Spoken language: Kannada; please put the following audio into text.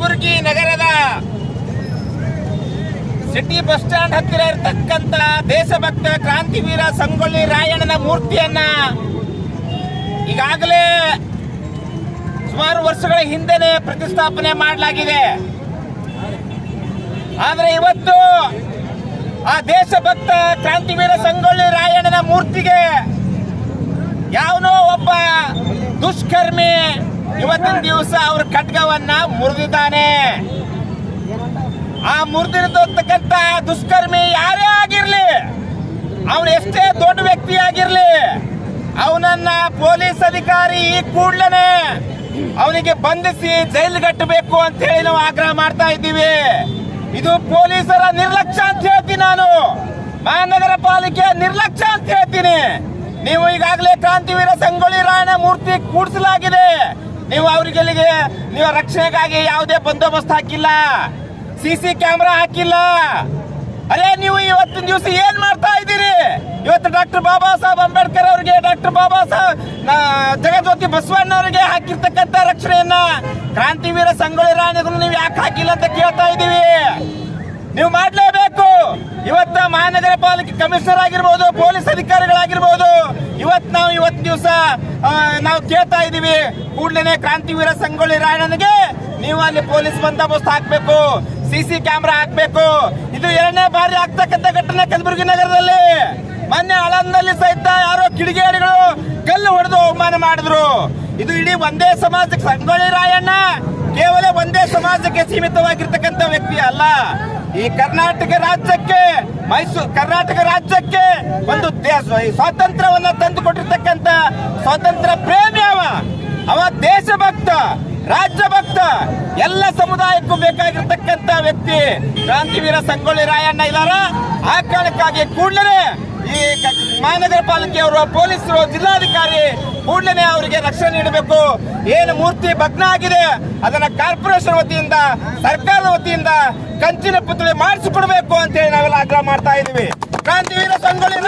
ಕಲಬುರಗಿ ನಗರದ ಸಿಟಿ ಬಸ್ ಸ್ಟ್ಯಾಂಡ್ ಹತ್ತಿರ ಇರತಕ್ಕಂತ ದೇಶಭಕ್ತ ಕ್ರಾಂತಿವೀರ ಸಂಗೊಳ್ಳಿ ರಾಯಣ್ಣನ ಮೂರ್ತಿಯನ್ನ ಈಗಾಗಲೇ ಸುಮಾರು ವರ್ಷಗಳ ಹಿಂದೆನೆ ಪ್ರತಿಷ್ಠಾಪನೆ ಮಾಡಲಾಗಿದೆ. ಆದರೆ ಇವತ್ತು ಆ ದೇಶಭಕ್ತ ಕ್ರಾಂತಿವೀರ ಸಂಗೊಳ್ಳಿ ರಾಯಣ್ಣನ ಮೂರ್ತಿಗೆ ಯಾವನೋ ಒಬ್ಬ ದುಷ್ಕರ್ಮಿ ಇವತ್ತಿನ ದಿವಸ ಅವ್ರ ಖಡ್ಗವನ್ನ ಮುರಿದಿದ್ದಾನೆ. ಆ ಮುರಿದಿರತಕ್ಕಂತ ದುಷ್ಕರ್ಮಿ ಯಾರೇ ಆಗಿರ್ಲಿ, ಅವನು ಎಷ್ಟೇ ದೊಡ್ಡ ವ್ಯಕ್ತಿ ಆಗಿರ್ಲಿ, ಅವನನ್ನ ಪೊಲೀಸ್ ಅಧಿಕಾರಿ ಕೂಡ್ಲನೆ ಅವನಿಗೆ ಬಂಧಿಸಿ ಜೈಲು ಕಟ್ಟಬೇಕು ಅಂತ ಹೇಳಿ ನಾವು ಆಗ್ರಹ ಮಾಡ್ತಾ ಇದ್ದೀವಿ. ಇದು ಪೊಲೀಸರ ನಿರ್ಲಕ್ಷ್ಯ ಅಂತ ಹೇಳ್ತೀನಿ ನಾನು. ಮಹಾನಗರ ಪಾಲಿಕೆ ನಿರ್ಲಕ್ಷ್ಯ ಅಂತ ಹೇಳ್ತೀನಿ. ನೀವು ಈಗಾಗಲೇ ಕ್ರಾಂತಿವೀರ ಸಂಗೊಳ್ಳಿ ರಾಯಣ್ಣ ಮೂರ್ತಿ ಕೂಡಿಸಲಾಗಿದೆ. ನೀವು ಅವರಿಗೆಲ್ಲಿಗೆ, ನೀವು ರಕ್ಷಣೆಗಾಗಿ ಯಾವುದೇ ಬಂದೋಬಸ್ತ್ ಹಾಕಿಲ್ಲ. ಸಿ ಸಿ ಕ್ಯಾಮ್ರಾ ಹಾಕಿಲ್ಲ. ಅರೇ, ನೀವು ಇವತ್ತಿನ ದಿವಸ ಏನ್ ಮಾಡ್ತಾ ಇದ್ದೀರಿ? ಇವತ್ತು ಡಾಕ್ಟರ್ ಬಾಬಾ ಸಾಹೇಬ್ ಅಂಬೇಡ್ಕರ್ ಅವರಿಗೆ, ಡಾಕ್ಟರ್ ಬಾಬಾ ಸಾಹೇಬ್ ಜಗಜ್ಯೋತಿ ಬಸವಣ್ಣ ಅವರಿಗೆ ಹಾಕಿರ್ತಕ್ಕಂತ ರಕ್ಷಣೆಯನ್ನ ಕ್ರಾಂತಿವೀರ ಸಂಗೊಳ್ಳಿ ರಾಣಿಗಳು ನೀವು ಯಾಕೆ ಹಾಕಿಲ್ಲ ಅಂತ ಕೇಳ್ತಾ ಇದ್ದೀವಿ? ನೀವು ಮಾಡಲೇಬೇಕು ಇವತ್ತ ಮಹಾನಗರ ಪಾಲಿಕೆ ಕಮಿಷನರ್ ಆಗಿರ್ಬೋದು, ಪೊಲೀಸ್ ಅಧಿಕಾರಿಗಳಾಗಿರ್ಬೋದು ಇವತ್ ನಾವು ಇವತ್ತು ದಿವಸ ನಾವು ಕೇಳ್ತಾ ಇದೀವಿ ಕೂಡಲೇ ಕ್ರಾಂತಿವೀರ ಸಂಗೊಳ್ಳಿ ರಾಯಣ್ಣನಿಗೆ ನೀವು ಅಲ್ಲಿ ಪೊಲೀಸ್ ಬಂದೋಬಸ್ತ್ ಹಾಕ್ಬೇಕು ಸಿಸಿ ಕ್ಯಾಮ್ರಾ ಹಾಕ್ಬೇಕು. ಇದು ಎರಡನೇ ಬಾರಿ ಆಗ್ತಕ್ಕಂಥ ಘಟನೆ ಕಲಬುರಗಿ ನಗರದಲ್ಲಿ. ಮೊನ್ನೆ ಅಳಂದಲ್ಲಿ ಸಹಿತ ಯಾರೋ ಕಿಡಿಗೇಡಿಗಳು ಕಲ್ಲು ಹೊಡೆದು ಅವಮಾನ ಮಾಡಿದ್ರು. ಇದು ಇಡೀ ಒಂದೇ ಸಮಾಜಕ್ಕೆ ಸಂಗೊಳ್ಳಿ ರಾಯಣ್ಣ, ಕೇವಲ ಒಂದೇ ಸಮಾಜಕ್ಕೆ ಸೀಮಿತವಾಗಿರ್ತಕ್ಕಂಥ ವ್ಯಕ್ತಿ ಅಲ್ಲ. ಈ ಕರ್ನಾಟಕ ರಾಜ್ಯಕ್ಕೆ, ಮೈಸೂರು, ಕರ್ನಾಟಕ ರಾಜ್ಯಕ್ಕೆ ಒಂದು ಸ್ವಾತಂತ್ರ್ಯವನ್ನ ತಂದು ಕೊಟ್ಟಿರ್ತಕ್ಕಂಥ ಸ್ವಾತಂತ್ರ್ಯ ಪ್ರೇಮಿ ಅವ. ಅವ ದೇಶಭಕ್ತ, ರಾಜ್ಯಭಕ್ತ, ಎಲ್ಲ ಸಮುದಾಯಕ್ಕೂ ಬೇಕಾಗಿರ್ತಕ್ಕಂಥ ವ್ಯಕ್ತಿ. ಕ್ರಾಂತಿವೀರ ಸಂಗೊಳ್ಳಿ ರಾಯಣ್ಣ ಇದಾರ. ಆ ಕಾರಣಕ್ಕಾಗಿ ಕೂಡಲೇ ಈ ಮಹಾನಗರ ಪಾಲಿಕೆಯವರು ಪೊಲೀಸರು, ಜಿಲ್ಲಾಧಿಕಾರಿ ಕೂಡಲೇ ಅವರಿಗೆ ರಕ್ಷಣೆ ನೀಡಬೇಕು. ಏನು ಮೂರ್ತಿ ಭಗ್ನ ಆಗಿದೆ, ಅದನ್ನ ಕಾರ್ಪೊರೇಷನ್ ವತಿಯಿಂದ, ಸರ್ಕಾರದ ವತಿಯಿಂದ ಕಂಚಿನ ಪುತ್ಳಿ ಮಾಡಿಸಿಕೊಡ್ಬೇಕು ಅಂತ ಹೇಳಿ ನಾವೆಲ್ಲ ಆಗ್ರಹ ಮಾಡ್ತಾ ಇದೀವಿ. ಕ್ರಾಂತಿವೀರ ಸಂಗೊಳ್ಳಿ